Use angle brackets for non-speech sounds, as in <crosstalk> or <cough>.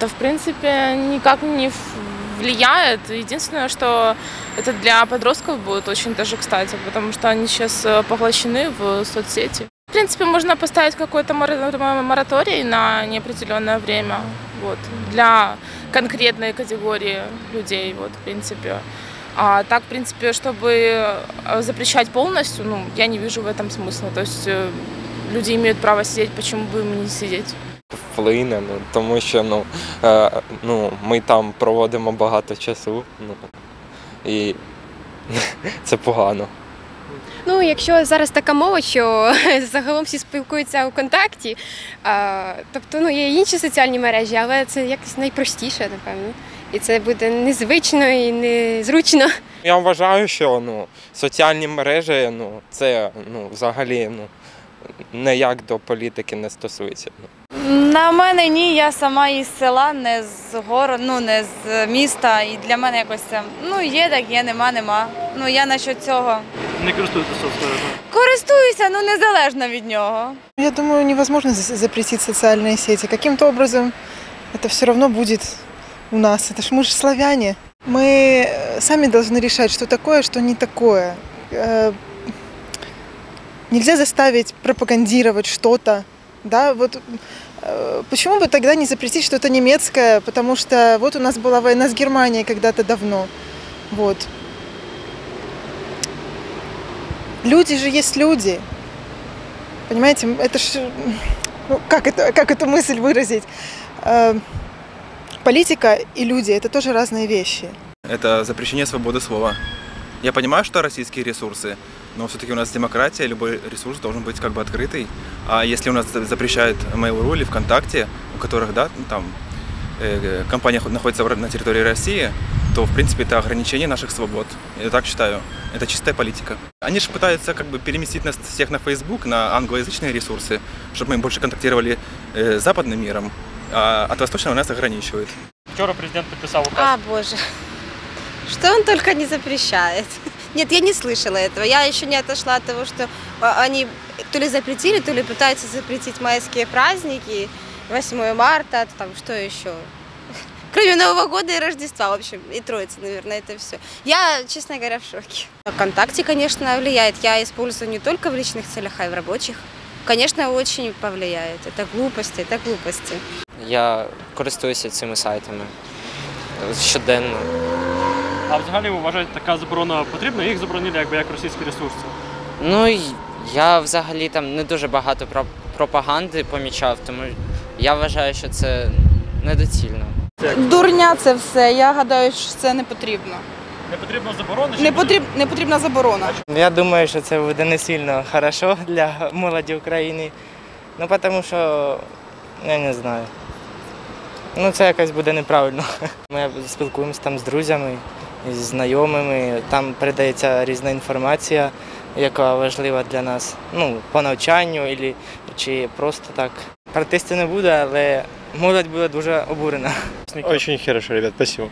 Да, в принципе, никак не влияет. Единственное, что это для подростков будет очень даже кстати, потому что они сейчас э, поглощены в соцсети. В принципе, можно поставить какой-то мора- мораторий на неопределенное время вот, для конкретной категории людей, вот, в принципе. А так, в принципе, чтобы э, запрещать полностью, ну, я не вижу в этом смысла. То есть э, люди имеют право сидеть, почему бы им не сидеть? Вплине, ну, тому що ну, е, ну, ми там проводимо багато часу. Ну, і <laughs> це погано. Ну, якщо зараз така мова, що <laughs> загалом всі спілкуються у контакті, а, тобто ну, є інші соціальні мережі, але це якось найпростіше, напевно. І це буде незвично і незручно. Я вважаю, що ну, соціальні мережі ну, це ну, взагалі ну, ніяк до політики не стосується. Ну. На мене ні, я сама із села, не з городу, ну не з міста. І для мене якось це ну є, так є, нема, нема. Ну я насчет цього Не користуйтесь соцмережами. користуюся, ну незалежно від нього. Я думаю, невозможно за- запретить социальные сети. Каким-то образом это все равно будет у нас. Это ж мы же славяне. Мы э, сами должны решать, что такое, что не такое. Э, Нельзя заставить пропагандировать что-то. Да, вот э, почему бы тогда не запретить что-то немецкое? Потому что вот у нас была война с Германией когда-то давно. Вот. Люди же есть люди. Понимаете, это ж, ну, как, это, как эту мысль выразить? Э, Политика и люди – это тоже разные вещи. это запрещение свободы слова. Я понимаю, что российские ресурсы, но все-таки у нас демократия, любой ресурс должен быть как бы открытый. А если у нас запрещают Mail.ru или ВКонтакте, у которых, да, ну, там э, компания находится на территории России, то, в принципе, это ограничение наших свобод. Я так считаю. Это чистая политика. Они же пытаются как бы переместить нас всех на Facebook, на англоязычные ресурсы, чтобы мы больше контактировали э, с западным миром, а от восточного нас ограничивают. Вчора президент підписав указ. А, боже. Что он только не запрещает. Нет, я не слышала этого. Я еще не отошла от того, что а, они то ли запретили, то ли пытаются запретить майские праздники, 8 марта, там что еще. <laughs> Кроме Нового года и Рождества, в общем, и Троицы, наверное, это все. Я, честно говоря, в шоке. Вконтакте, конечно, влияет. Я использую не только в личных целях, а и в рабочих. Конечно, очень повлияет. Это глупости, это глупости. Я користуюся цими сайтами щоденно. А взагалі ви вважаєте, така заборона потрібна? Їх заборонили якби як російські ресурси. Ну я взагалі там не дуже багато пропаганди помічав, тому я вважаю, що це недоцільно. Дурня це все. Я гадаю, що це не потрібно. Не потрібна заборона? Не, потріб, не потрібна заборона. Я думаю, що це буде не сильно хорошо для молоді України. Ну, тому що я не знаю. Ну, це якось буде неправильно. Ми спілкуємося там з друзями, з знайомими. Там передається різна інформація, яка важлива для нас. Ну, по навчанню чи просто так. Протесту не буде, але молодь буде дуже обурена. Очень хорошо, ребят, спасибо.